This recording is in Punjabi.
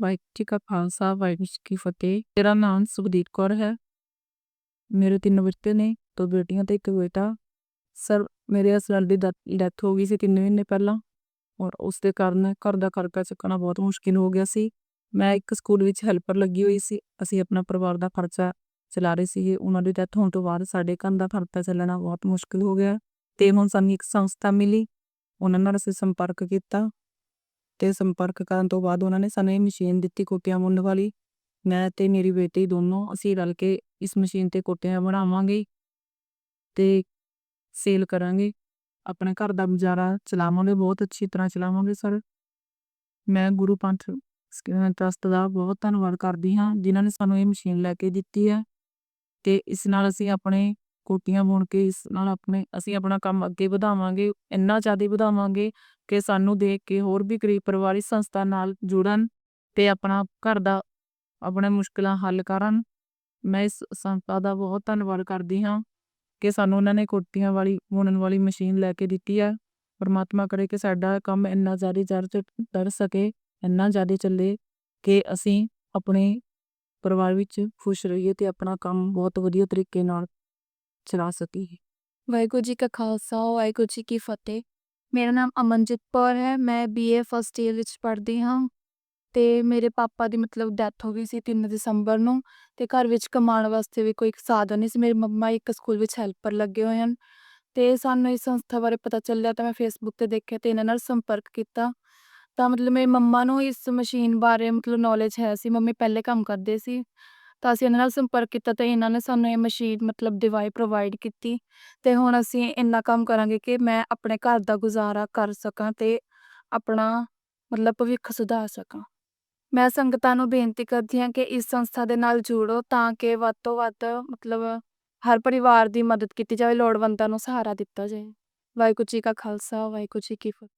ਵਾਹਿਗੁਰੂ ਜੀ ਕਾ ਖਾਲਸਾ, ਵਾਹਿਗੁਰੂ ਜੀ ਕੀ ਫਤਿਹ। ਮੇਰਾ ਨਾਮ ਸੁਖਦੀਪ ਕੌਰ ਹੈ। ਮੇਰੇ ਤਿੰਨ ਬੱਚੇ ਨੇ, ਦੋ ਬੇਟੀਆਂ ਤੇ ਇੱਕ ਬੇਟਾ। ਸਰ, ਮੇਰੇ ਅਸਲ ਦੀ ਡੈਥ ਹੋ ਗਈ ਸੀ 3 ਮਹੀਨੇ ਪਹਿਲਾਂ। ਔਰ ਉਸ ਦੇ ਕਾਰਨ ਘਰ ਦਾ ਖਰਚਾ ਚੁੱਕਣਾ ਬਹੁਤ ਮੁਸ਼ਕਿਲ ਹੋ ਗਿਆ ਸੀ। ਮੈਂ ਇੱਕ ਸਕੂਲ ਵਿੱਚ ਹੈਲਪਰ ਲੱਗੀ ਹੋਈ ਸੀ। ਅਸੀਂ ਆਪਣਾ ਪਰਿਵਾਰ ਦਾ ਖਰਚਾ ਚਲਾ ਰਹੇ ਸੀਗੇ। ਉਹਨਾਂ ਦੀ ਡੈਥ ਹੋਣ ਤੋਂ ਬਾਅਦ ਸਾਡੇ ਘਰ ਦਾ ਖਰਚਾ ਚੱਲਣਾ ਬਹੁਤ ਮੁਸ਼ਕਿਲ ਹੋ ਗਿਆ। ਤੇ ਹੁਣ ਸਾਨੂੰ ਇੱਕ ਸੰਸਥਾ ਮਿਲੀ। ਉਹਨਾਂ ਨਾਲ ਅਸੀਂ ਸੰਪਰਕ ਕੀਤਾ। ਤੇ ਸੰਪਰਕ ਕਰਨ ਤੋਂ ਬਾਅਦ ਉਹਨਾਂ ਨੇ ਸਾਨੂੰ ਇਹ ਮਸ਼ੀਨ ਦਿੱਤੀ ਕੋਟੀਆਂ ਬੁਣਨ ਵਾਲੀ। ਮੈਂ ਤੇ ਮੇਰੀ ਬੇਟੀ ਦੋਨੋਂ ਅਸੀਂ ਰਲ ਕੇ ਇਸ ਮਸ਼ੀਨ ਤੇ ਕੋਟੀਆਂ ਬਣਾਵਾਂਗੇ। ਤੇ ਸੇਲ ਕਰਾਂਗੇ। ਆਪਣੇ ਘਰ ਦਾ ਗੁਜ਼ਾਰਾ ਚਲਾਵਾਂਗੇ, ਬਹੁਤ ਅੱਛੀ ਤਰ੍ਹਾਂ ਚਲਾਵਾਂਗੇ ਸਰ। ਮੈਂ ਗੁਰੂ ਪੰਥ ਟਰਸਟ ਦਾ ਬਹੁਤ ਧੰਨਵਾਦ ਕਰਦੀ ਹਾਂ, ਜਿਨ੍ਹਾਂ ਨੇ ਸਾਨੂੰ ਇਹ ਮਸ਼ੀਨ ਲੈ ਕੇ ਦਿੱਤੀ ਹੈ। ਤੇ ਇਸ ਨਾਲ ਅਸੀਂ ਆਪਣੇ ਕੋਟੀਆਂ ਬੁਣ ਕੇ ਇਸ ਨਾਲ ਆਪਣੇ, ਅਸੀਂ ਆਪਣਾ ਕੰਮ ਅੱਗੇ ਵਧਾਵਾਂਗੇ, ਇੰਨਾ ਜ਼ਿਆਦਾ ਵਧਾਵਾਂਗੇ ਕਿ ਸਾਨੂੰ ਦੇਖ ਕੇ ਹੋਰ ਵੀ ਗਰੀਬ ਪਰਿਵਾਰ ਇਸ ਸੰਸਥਾ ਨਾਲ ਜੁੜਨ ਤੇ ਆਪਣਾ ਘਰ ਦਾ, ਆਪਣੇ ਮੁਸ਼ਕਲਾਂ ਹੱਲ ਕਰਨ। ਮੈਂ ਇਸ ਸੰਸਥਾ ਦਾ ਬਹੁਤ ਧੰਨਵਾਦ ਕਰਦੀ ਹਾਂ ਕਿ ਸਾਨੂੰ ਉਹਨਾਂ ਨੇ ਕੋਟੀਆਂ ਵਾਲੀ, ਬੁਣਨ ਵਾਲੀ ਮਸ਼ੀਨ ਲੈ ਕੇ ਦਿੱਤੀ ਹੈ। ਪਰਮਾਤਮਾ ਕਰੇ ਕਿ ਸਾਡਾ ਕੰਮ ਇੰਨਾ ਜ਼ਿਆਦਾ ਚੜ ਚੜ ਸਕੇ, ਇੰਨਾ ਜ਼ਿਆਦਾ ਚੱਲੇ ਕਿ ਅਸੀਂ ਆਪਣੇ ਪਰਿਵਾਰ ਵਿੱਚ ਖੁਸ਼ ਰਹੀਏ ਤੇ ਆਪਣਾ ਕੰਮ ਬਹੁਤ ਵਧੀਆ ਤਰੀਕੇ ਨਾਲ ਚਲਾ ਸਕੀਏ ਵਾਹਿਗੁਰੂ ਜੀ ਕਾ ਖਾਲਸਾ, ਵਾਹਿਗੁਰੂ ਜੀ ਕੀ ਫਤਿਹ। ਮੇਰਾ ਨਾਮ ਅਮਨਜੀਤ ਕੌਰ ਹੈ, ਮੈਂ ਬੀਏ ਫਸਟ ਈਅਰ ਵਿੱਚ ਪੜ੍ਹਦੀ ਹਾਂ। ਤੇ ਮੇਰੇ ਪਾਪਾ ਦੀ ਮਤਲਬ ਡੈਥ ਹੋ ਗਈ ਸੀ 3 ਦਸੰਬਰ ਨੂੰ। ਤੇ ਘਰ ਵਿੱਚ ਕਮਾਉਣ ਵਾਸਤੇ ਵੀ ਕੋਈ ਸਾਧਨ ਨਹੀਂ ਸੀ। ਮੇਰੀ ਮੰਮਾ ਇੱਕ ਸਕੂਲ ਵਿੱਚ ਹੈਲਪਰ ਲੱਗੇ ਹੋਏ ਹਨ। ਤੇ ਸਾਨੂੰ ਇਸ ਸੰਸਥਾ ਬਾਰੇ ਪਤਾ ਚੱਲਿਆ ਤਾਂ ਮੈਂ ਫੇਸਬੁੱਕ ਤੇ ਦੇਖਿਆ ਤੇ ਇਹਨਾਂ ਨਾਲ ਸੰਪਰਕ ਕੀਤਾ। ਤਾਂ ਮਤਲਬ ਮੇਰੀ ਮੰਮਾ ਨੂੰ ਇਸ ਮਸ਼ੀਨ ਬਾਰੇ ਮਤਲਬ ਨੌਲੇਜ ਹੈ ਸੀ। ਮੰਮੀ ਪਹਿਲੇ ਕੰਮ ਕਰਦੇ ਸੀ। ਤਾਂ ਅਸੀਂ ਇਹਨਾਂ ਨਾਲ ਸੰਪਰਕ ਕੀਤਾ ਤੇ ਇਹਨਾਂ ਨੇ ਸਾਨੂੰ ਇਹ ਮਸ਼ੀਨ ਮਤਲਬ ਦਿਵਾਈ ਪ੍ਰੋਵਾਈਡ ਕੀਤੀ ਤੇ ਹੁਣ ਅਸੀਂ ਇੰਨਾ ਕੰਮ ਕਰਾਂਗੇ ਕਿ ਮੈਂ ਆਪਣੇ ਘਰ ਦਾ ਗੁਜ਼ਾਰਾ ਕਰ ਸਕਾਂ ਤੇ ਆਪਣਾ ਮਤਲਬ ਭਵਿੱਖ ਸੁਧਾਰ ਸਕਾਂ। ਮੈਂ ਸੰਗਤਾਂ ਨੂੰ ਬੇਨਤੀ ਕਰਦੀ ਹਾਂ ਕਿ ਇਸ ਸੰਸਥਾ ਦੇ ਨਾਲ ਜੁੜੋ ਤਾਂ ਕਿ ਵੱਧ ਤੋਂ ਵੱਧ ਮਤਲਬ ਹਰ ਪਰਿਵਾਰ ਦੀ ਮਦਦ ਕੀਤੀ ਜਾਵੇ, ਲੋੜਵੰਦਾਂ ਨੂੰ ਸਹਾਰਾ ਦਿੱਤਾ ਜਾਏ। ਵਾਹਿਗੁਰੂ ਜੀ ਕਾ ਖਾਲਸਾ, ਵਾਹਿਗੁਰੂ ਜੀ ਕੀ ਫਤਿਹ।